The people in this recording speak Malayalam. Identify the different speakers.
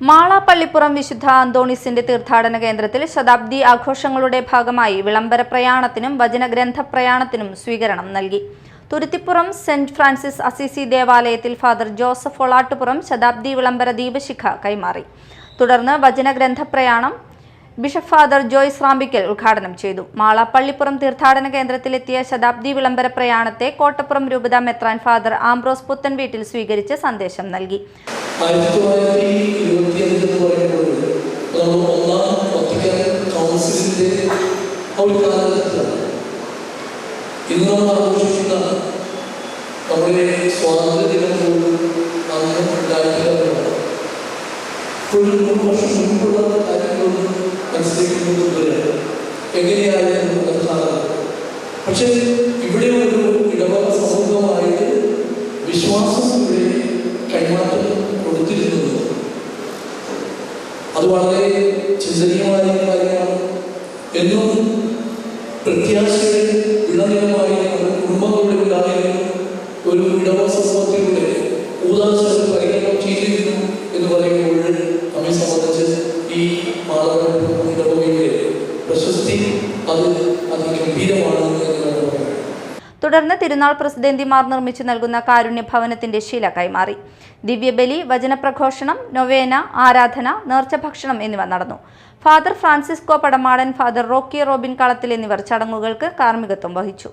Speaker 1: മാളാപ്പള്ളിപ്പുറം വിശുദ്ധ അന്തോണിസിന്റെ തീർത്ഥാടന കേന്ദ്രത്തിൽ ശതാബ്ദി ആഘോഷങ്ങളുടെ ഭാഗമായി വിളംബര പ്രയാണത്തിനും വചനഗ്രന്ഥ പ്രയാണത്തിനും സ്വീകരണം നൽകി. തുരുത്തിപ്പുറം സെന്റ് ഫ്രാൻസിസ് അസിസി ദേവാലയത്തിൽ ഫാദർ ജോസഫ് ഒളാട്ടുപുറം ശതാബ്ദി വിളംബര ദീപശിഖ കൈമാറി. തുടർന്ന് വചനഗ്രന്ഥ പ്രയാണം ബിഷപ്പ് ഫാദർ ജോയ്സ് റാമ്പിക്കൽ ഉദ്ഘാടനം ചെയ്തു. മാളാപ്പള്ളിപ്പുറം തീർത്ഥാടന കേന്ദ്രത്തിലെത്തിയ ശതാബ്ദി വിളംബര പ്രയാണത്തെ കോട്ടപ്പുറം രൂപത മെത്രാൻ ഫാദർ ആംബ്രോസ് പുത്തൻ വീട്ടിൽ സ്വീകരിച്ച് സന്ദേശം നൽകി.
Speaker 2: ആയിരത്തി തൊള്ളായിരത്തി ഇരുപത്തിയഞ്ച് എന്ന് പറയുമ്പോൾ നമ്മൾ ഒന്നാം വത്തിക്കാൻ കൗൺസിലിന്റെ ആ ഒരു നമ്മൾ ആഘോഷിക്കുന്ന നമ്മുടെ സ്വാതന്ത്ര്യ ദിനം പോലും അന്ന് ഉണ്ടായിട്ടില്ല ഒരു നൂറ് പക്ഷേ ഇവിടെ ഒരു ഇടവക സമൂഹമായിട്ട് വിശ്വാസം വളരെ ചിന്തനീയമായ കാര്യമാണ്. എന്നും പ്രത്യാശയുടെ വിളനിലമായി
Speaker 1: തുടർന്ന് തിരുനാൾ പ്രസിഡന്റിമാർ നിർമ്മിച്ചു നൽകുന്ന കാരുണ്യ ഭവനത്തിന്റെ ശില കൈമാറി. ദിവ്യബലി വചനപ്രഘോഷണം നൊവേന ആരാധന നേർച്ചഭക്ഷണം എന്നിവ നടന്നു. Father Francisco Padamadan father Rocky Robin Kalathil എന്നിവർ ചടങ്ങുകൾക്ക് കാർമ്മികത്വം വഹിച്ചു.